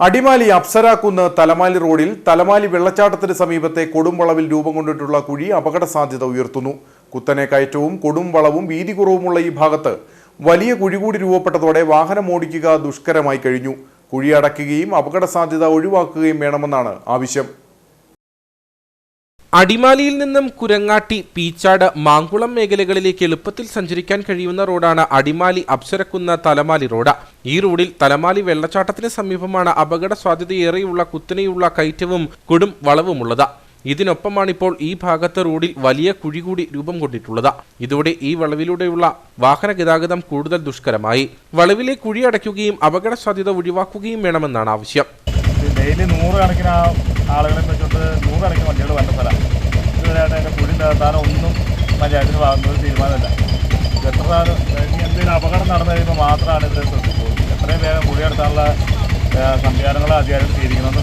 അടിമാലി അപ്സരാക്കുന്ന് തലമാലി റോഡിൽ തലമാലി വെള്ളച്ചാട്ടത്തിന് സമീപത്തെ കൊടുംവളവിൽ രൂപം കൊണ്ടിട്ടുള്ള കുഴി അപകട സാധ്യത ഉയർത്തുന്നു. കുത്തനെ കയറ്റവും കൊടുംവളവും വീതി കുറവുമുള്ള ഈ ഭാഗത്ത് വലിയ കുഴി കൂടി രൂപപ്പെട്ടതോടെ വാഹനം ഓടിക്കുക ദുഷ്കരമായി കഴിഞ്ഞു. കുഴി അടയ്ക്കുകയും അപകട സാധ്യത ഒഴിവാക്കുകയും വേണമെന്നാണ് ആവശ്യം. അടിമാലിയിൽ നിന്നും കുരങ്ങാട്ടി പീച്ചാട് മാങ്കുളം മേഖലകളിലേക്ക് എളുപ്പത്തിൽ സഞ്ചരിക്കാൻ കഴിയുന്ന റോഡാണ് അടിമാലി അപ്സരക്കുന്ന തലമാലി റോഡ്. ഈ റോഡിൽ തലമാലി വെള്ളച്ചാട്ടത്തിന് സമീപമാണ് അപകട സാധ്യതയേറെയുള്ള കുത്തനെയുള്ള കയറ്റവും കൊടും വളവുമുള്ളത്. ഇതിനൊപ്പമാണിപ്പോൾ ഈ ഭാഗത്തെ റോഡിൽ വലിയ കുഴി കൂടി രൂപം കൊണ്ടിട്ടുള്ളത്. ഇതോടെ ഈ വളവിലൂടെയുള്ള വാഹന ഗതാഗതം കൂടുതൽ ദുഷ്കരമായി. വളവിലെ കുഴി അടയ്ക്കുകയും അപകട സാധ്യത ഒഴിവാക്കുകയും വേണമെന്നാണ് ആവശ്യം. ഡെയിലി നൂറുകണക്കിന് ആളുകളെ വെച്ചുകൊണ്ട് നൂറുകണക്കിന് വണ്ടികൾ വന്ന സ്ഥലമാണ് ഇതുവരെയായിട്ട് അതിന്റെ കുഴി നിർത്താനോ ഒന്നും പഞ്ചായത്തിന് ഭാഗത്തുനിന്ന് തീരുമാനമില്ല. എത്ര എന്തെങ്കിലും അപകടം നടന്നു കഴിയുമ്പോൾ മാത്രമാണ് ഇത് ശ്രദ്ധിക്കുള്ളൂ. എത്രയും വേഗം കുഴി എടുക്കാനുള്ള സംവിധാനങ്ങൾ അധികാരം സ്വീകരിക്കണമെന്ന്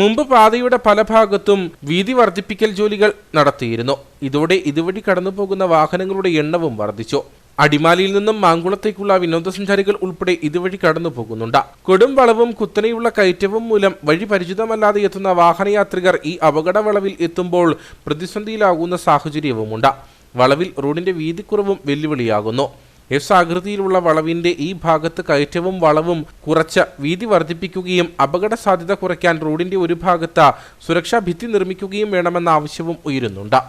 മുമ്പ് പാതയുടെ പല ഭാഗത്തും വീതി വർദ്ധിപ്പിക്കൽ ജോലികൾ നടത്തിയിരുന്നു. ഇതോടെ ഇതുവഴി കടന്നുപോകുന്ന വാഹനങ്ങളുടെ എണ്ണവും വർദ്ധിച്ചു. അടിമാലിയിൽ നിന്നും മാങ്കുളത്തേക്കുള്ള വിനോദസഞ്ചാരികൾ ഉൾപ്പെടെ ഇതുവഴി കടന്നു പോകുന്നുണ്ട് കൊടും വളവും കുത്തനെയുള്ള കയറ്റവും മൂലം വഴി പരിചിതമല്ലാതെ എത്തുന്ന വാഹനയാത്രികർ ഈ അപകട വളവിൽ എത്തുമ്പോൾ പ്രതിസന്ധിയിലാകുന്ന സാഹചര്യവുമുണ്ട്. വളവിൽ റോഡിന്റെ വീതിക്കുറവും വെല്ലുവിളിയാകുന്നു. എസ് ആകൃതിയിലുള്ള വളവിന്റെ ഈ ഭാഗത്ത് കയറ്റവും വളവും കുറച്ച് വീതി വർദ്ധിപ്പിക്കുകയും അപകട സാധ്യത കുറയ്ക്കാൻ റോഡിന്റെ ഒരു ഭാഗത്ത് സുരക്ഷാ ഭിത്തി നിർമ്മിക്കുകയും വേണമെന്ന ആവശ്യവും ഉയരുന്നുണ്ട്.